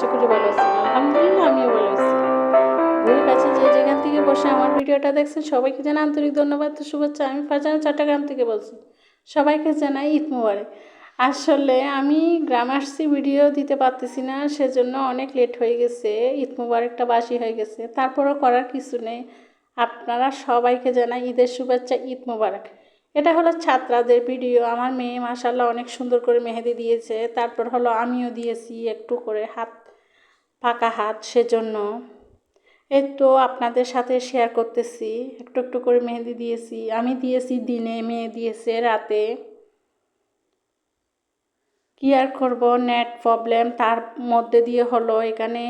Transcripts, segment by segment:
আশা ভালো আছেন আলহামদুলিল্লাহ, আমিও ভালো আছি। ঘুরে কাছে যে যেখান থেকে বসে আমার ভিডিওটা দেখছেন, সবাইকে জানাই আন্তরিক ধন্যবাদ তো শুভেচ্ছা। আমি ফারজানা চট্টগ্রাম থেকে বলছি। সবাইকে জানাই ঈদ মুবারক। আসলে আমি গ্রাম আসছি, ভিডিও দিতে পারতেছি না, সেজন্য অনেক লেট হয়ে গেছে। ঈদ মুবারকটা বাসি হয়ে গেছে। তারপরও করার কিছু নেই। আপনারা সবাইকে জানাই ঈদের শুভেচ্ছা, ঈদ মুবারক। এটা হলো ছাত্রাদের ভিডিও। আমার মেয়ে মাসাল্লাহ অনেক সুন্দর করে মেহেদি দিয়েছে। তারপর হলো আমিও দিয়েছি একটু করে হাত ফাঁকা হাত, সেজন্য এই তো আপনাদের সাথে শেয়ার করতেছি। একটু একটু করে মেহেদি দিয়েছি। আমি দিয়েছি দিনে, মেয়ে দিয়েছে রাতে। কি আর করব? নেট প্রবলেম তার মধ্যে দিয়ে হলো এখানে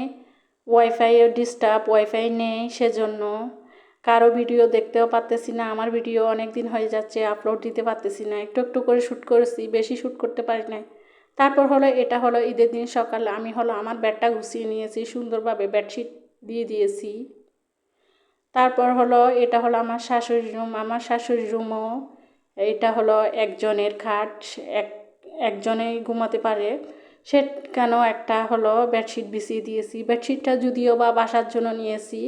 ওয়াইফাইও ডিস্টার্ব ওয়াইফাই নেই, সেজন্য কারও ভিডিও দেখতেও পারতেছি না। আমার ভিডিও অনেক দিন হয়ে যাচ্ছে আপলোড দিতে পারতেছি না। একটু একটু করে শ্যুট করেছি, বেশি শ্যুট করতে পারি নাই। তারপর হলো, এটা হলো ঈদের দিন সকালে, আমি হলো আমার ব্যাডটা গুছিয়ে নিয়েছি, সুন্দরভাবে বেডশিট দিয়ে দিয়েছি। তারপর হলো, এটা হলো আমার শাশুড়ি রুম, আমার শাশুড়ি রুমও, এটা হলো একজনের খাট, এক, একজনেই ঘুমাতে পারে। সে কেন একটা হলো বেডশিট বিছিয়ে দিয়েছি। বেডশিটটা যদিও বা বাসার জন্য নিয়েছি,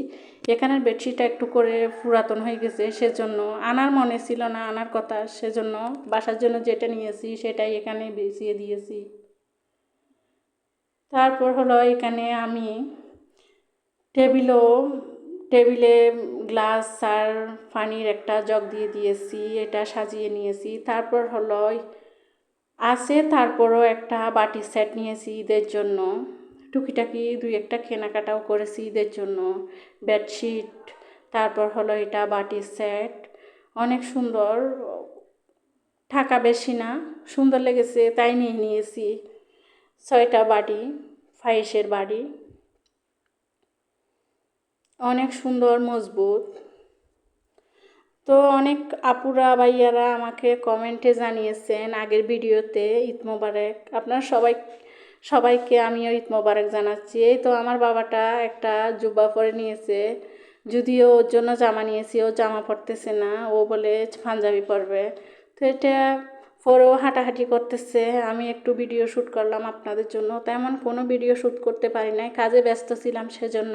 এখানের বেডশিটটা একটু করে পুরাতন হয়ে গেছে, সেজন্য আনার মনে ছিল না, আনার কথা, সেজন্য বাসার জন্য যেটা নিয়েছি সেটাই এখানে বিছিয়ে দিয়েছি। তারপর হলো এখানে আমি টেবিলও, টেবিলে গ্লাস আর পানির একটা জগ দিয়ে দিয়েছি, এটা সাজিয়ে নিয়েছি। তারপর হলো আছে, তারপরও একটা বাটি সেট নিয়েছি ঈদের জন্য। টুকিটাকি দুই একটা কেনাকাটাও করেছি ঈদের জন্য। বেডশিট, তারপর হলো এটা বাটি সেট। অনেক সুন্দর। টাকা বেশি না, সুন্দর লেগেছে, তাই নিয়ে নিয়েছি। ছয়টা বাড়ি ফাইসের বাড়ি অনেক সুন্দর, মজবুত। তো অনেক আপুরা, ভাইয়ারা আমাকে কমেন্টে জানিয়েছেন আগের ভিডিওতে ঈদ মোবারক। আপনারা সবাই, সবাইকে আমিও ঈদ মোবারক জানাচ্ছি। এই তো আমার বাবাটা একটা জুব্বা পরে নিয়েছে। যদিও ওর জন্য জামা নিয়েছি, ও জামা পরতেছে না, ও বলে পাঞ্জাবি পরবে। তো এটা পরেও হাঁটাহাঁটি করতেছে। আমি একটু ভিডিও শ্যুট করলাম আপনাদের জন্য। তেমন কোনো ভিডিও শ্যুট করতে পারি নাই। কাজে ব্যস্ত ছিলাম সেজন্য।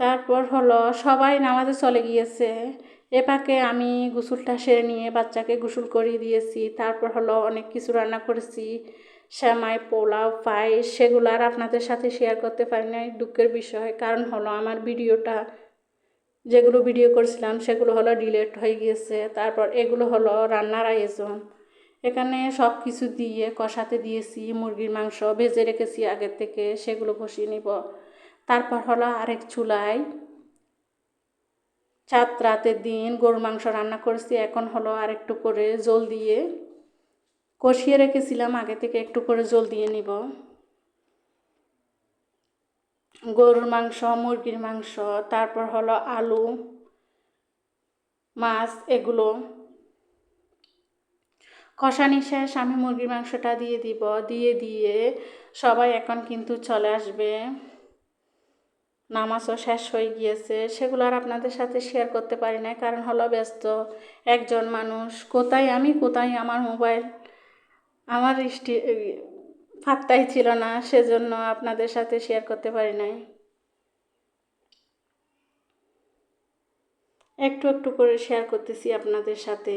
তারপর হলো সবাই নামাজে চলে গিয়েছে। এ পাকে আমি গোসলটা সেরে নিয়ে বাচ্চাকে গোসল করিয়ে দিয়েছি। তারপর হলো অনেক কিছু রান্না করেছি। শ্যামাই, পোলাও, পায়েস, সেগুলো আর আপনাদের সাথে শেয়ার করতে পারি নাই, দুঃখের বিষয়। কারণ হলো আমার ভিডিওটা, যেগুলো ভিডিও করেছিলাম, সেগুলো হলো ডিলেট হয়ে গিয়েছে। তারপর এগুলো হলো রান্নার আয়োজন। এখানে সব কিছু দিয়ে কষাতে দিয়েছি, মুরগির মাংস ভেজে রেখেছি আগের থেকে, সেগুলো কষিয়ে নিব। তারপর হলো আরেক চুলায়। চাঁদ রাতের দিন গরুর মাংস রান্না করেছি, এখন হলো আরেকটু করে জল দিয়ে। কষিয়ে রেখেছিলাম, আগে থেকে একটু করে জল দিয়ে নিব। গরুর মাংস, মুরগির মাংস, তারপর হলো আলু, মাছ, এগুলো। কষানি শেষ আমি মুরগির মাংসটা দিয়ে দিব, দিয়ে দিয়ে সবাই এখন কিন্তু চলে আসবে। নামাজও শেষ হয়ে গিয়েছে, সেগুলো আর আপনাদের সাথে শেয়ার করতে পারি না কারণ হলো ব্যস্ত। একজন মানুষ, কোথায় আমি, কোথায় আমার মোবাইল আমার স্টি ফাত্তাই ছিল না, সেজন্য আপনাদের সাথে শেয়ার করতে পারি নাই। একটু একটু করে শেয়ার করতেছি আপনাদের সাথে।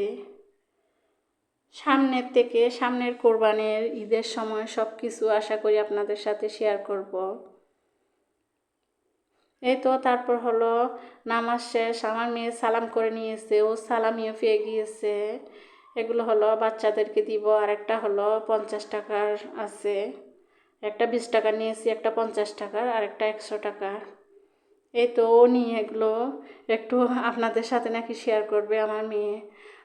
সামনের থেকে, সামনের কোরবানের ঈদের সময় সব কিছু আশা করি আপনাদের সাথে শেয়ার করব। এই তো তারপর হলো নামাজ শেষ, আমার মেয়ে সালাম করে নিয়েছে, ও সালামিও পেয়ে গিয়েছে। এগুলো হলো বাচ্চাদেরকে দিব আর একটা হলো পঞ্চাশ টাকার আছে। একটা বিশ টাকা নিয়েছি, একটা পঞ্চাশ টাকার আর একটা একশো টাকা এই তো ও নিয়ে এগুলো একটু আপনাদের সাথে নাকি শেয়ার করবে আমার মেয়ে।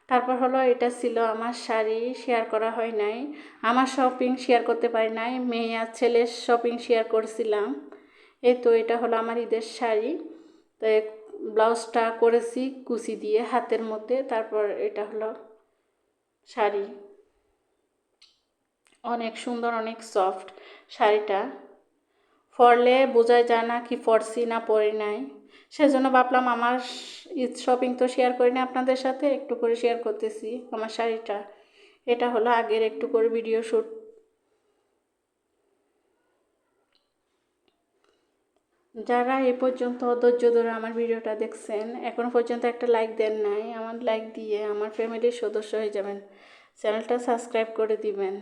তারপর হলো এটা ছিল আমার শাড়ি শেয়ার করা হয় নাই। আমার শপিং শেয়ার করতে পারি নাই, মেয়ে আর ছেলের শপিং শেয়ার করছিলাম। এই তো এটা হলো আমার ঈদের শাড়ি। তো ব্লাউজটা করেছি কুচি দিয়ে হাতের মধ্যে, তারপর এটা হলো শাড়ি। অনেক সুন্দর, অনেক সফট শাড়িটা। পরলে বোঝা যায় না কি পরছি না পরি নাই। সেজন্য ভাবলাম আমার ঈদ শপিং তো শেয়ার করি না আপনাদের সাথে, একটু করে শেয়ার করতেছি আমার শাড়িটা। এটা হলো আগের একটু করে ভিডিও শ্যুট যারা এ পর্যন্ত ধৈর্য ধরে আমার ভিডিওটা দেখছেন, এখনও পর্যন্ত একটা লাইক দেন নাই, আমার লাইক দিয়ে আমার ফ্যামিলির সদস্য হয়ে যাবেন। চ্যানেলটা সাবস্ক্রাইব করে দিবেন।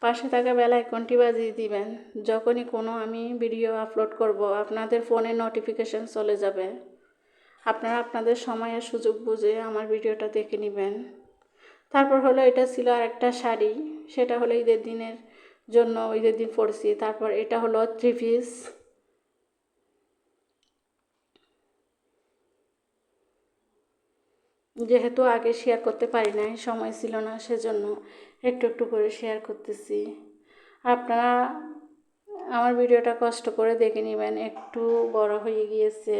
পাশে থাকা বেল আইকনটি বাজিয়ে দিবেন। যখনই কোনো আমি ভিডিও আপলোড করব, আপনাদের ফোনে নোটিফিকেশন চলে যাবে। আপনারা আপনাদের সময় আর সুযোগ বুঝে আমার ভিডিওটা দেখে নেবেন। তারপর হলো এটা ছিল আর একটা শাড়ি, সেটা হলো ঈদের দিনের জন্য ঈদের দিন পরছি। তারপর এটা হলো থ্রি পিস যেহেতু আগে শেয়ার করতে পারি নাই, সময় ছিল না, সেজন্য একটু একটু করে শেয়ার করতেছি। আপনারা আমার ভিডিওটা কষ্ট করে দেখে নেবেন, একটু বড় হয়ে গিয়েছে।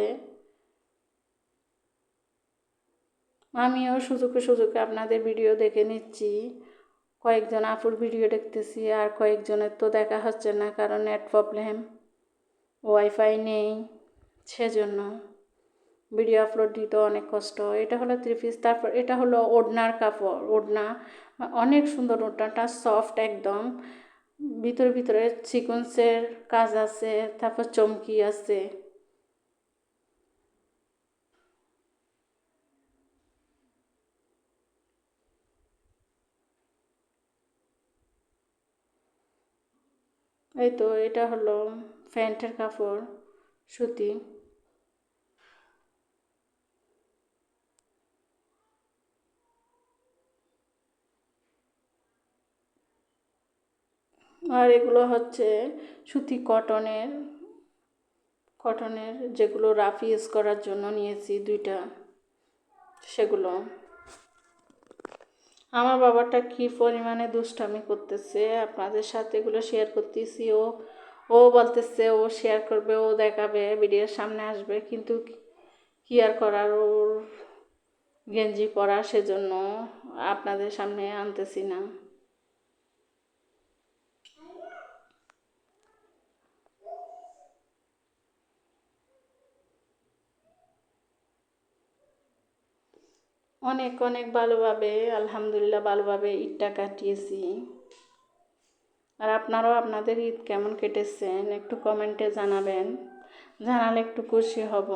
আমিও সুযোগে সুযোগে আপনাদের ভিডিও দেখে নিচ্ছি। কয়েকজন আপুর ভিডিও দেখতেছি, আর কয়েকজনের তো দেখা হচ্ছে না, কারণ নেট প্রবলেম ওয়াইফাই নেই, সেজন্য। ভিডিও আপলোড দিতে অনেক কষ্ট। এটা হলো থ্রি পিস তারপর এটা হলো ওড়নার কাপড়। ওড়না অনেক সুন্দর ওড়নাটা সফট একদম। ভিতরে ভিতরে সিকোয়েন্সের কাজ আছে, তারপর চমকি আছে। এই তো, এটা হলো প্যান্টের কাপড়, সুতি। আর এগুলো হচ্ছে সুতি কটনের কটনের যেগুলো রাফ ইউজ করার জন্য নিয়েছি দুইটা, সেগুলো। আমার বাবাটা কি পরিমাণে দুষ্টামি করতেছে, আপনাদের সাথে এগুলো শেয়ার করতেছি, ও ও বলতেছে ও শেয়ার করবে, ও দেখাবে ভিডিওর সামনে আসবে, কিন্তু কি আর করার ওর গেঞ্জি পরা সেজন্য আপনাদের সামনে আনতেছি না। অনেক অনেক ভালোভাবে, আলহামদুলিল্লাহ ভালোভাবে ঈদটা কাটিয়েছি। আর আপনারাও আপনাদের ঈদ কেমন কেটেছেন একটু কমেন্টে জানাবেন। জানালে একটু খুশি হব।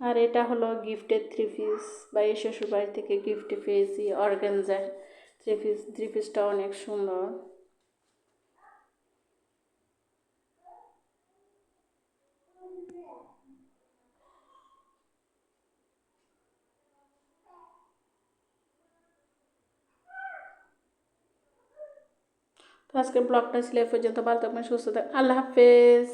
আর এটা হলো গিফটের থ্রি পিস বা এই শ্বশুরবাড়ি থেকে গিফট পেয়েছি অর্গেনজার থ্রি পিস থ্রি পিসটা অনেক সুন্দর। তো আজকের ব্লগটা ছিল এ পর্যন্ত ভালো থাকবেন সুস্থ থাকবেন। আল্লাহ হাফেজ।